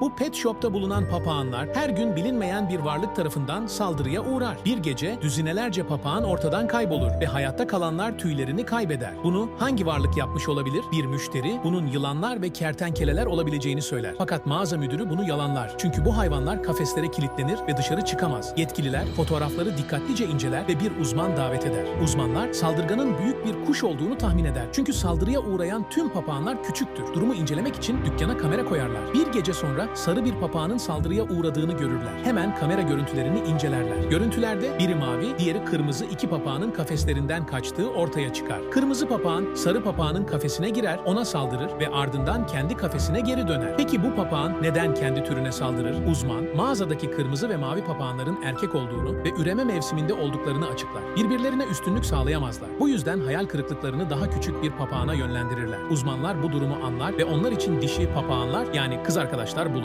Bu pet shop'ta bulunan papağanlar her gün bilinmeyen bir varlık tarafından saldırıya uğrar. Bir gece düzinelerce papağan ortadan kaybolur ve hayatta kalanlar tüylerini kaybeder. Bunu hangi varlık yapmış olabilir? Bir müşteri bunun yılanlar ve kertenkeleler olabileceğini söyler. Fakat mağaza müdürü bunu yalanlar. Çünkü bu hayvanlar kafeslere kilitlenir ve dışarı çıkamaz. Yetkililer fotoğrafları dikkatlice inceler ve bir uzman davet eder. Uzmanlar saldırganın büyük bir kuş olduğunu tahmin eder. Çünkü saldırıya uğrayan tüm papağanlar küçüktür. Durumu incelemek için dükkana kamera koyarlar. Bir gece sonra sarı bir papağanın saldırıya uğradığını görürler. Hemen kamera görüntülerini incelerler. Görüntülerde biri mavi, diğeri kırmızı iki papağanın kafeslerinden kaçtığı ortaya çıkar. Kırmızı papağan sarı papağanın kafesine girer, ona saldırır ve ardından kendi kafesine geri döner. Peki bu papağan neden kendi türüne saldırır? Uzman, mağazadaki kırmızı ve mavi papağanların erkek olduğunu ve üreme mevsiminde olduklarını açıklar. Birbirlerine üstünlük sağlayamazlar. Bu yüzden hayal kırıklıklarını daha küçük bir papağana yönlendirirler. Uzmanlar bu durumu anlar ve onlar için dişi papağanlar yani kız arkadaşlar bulur.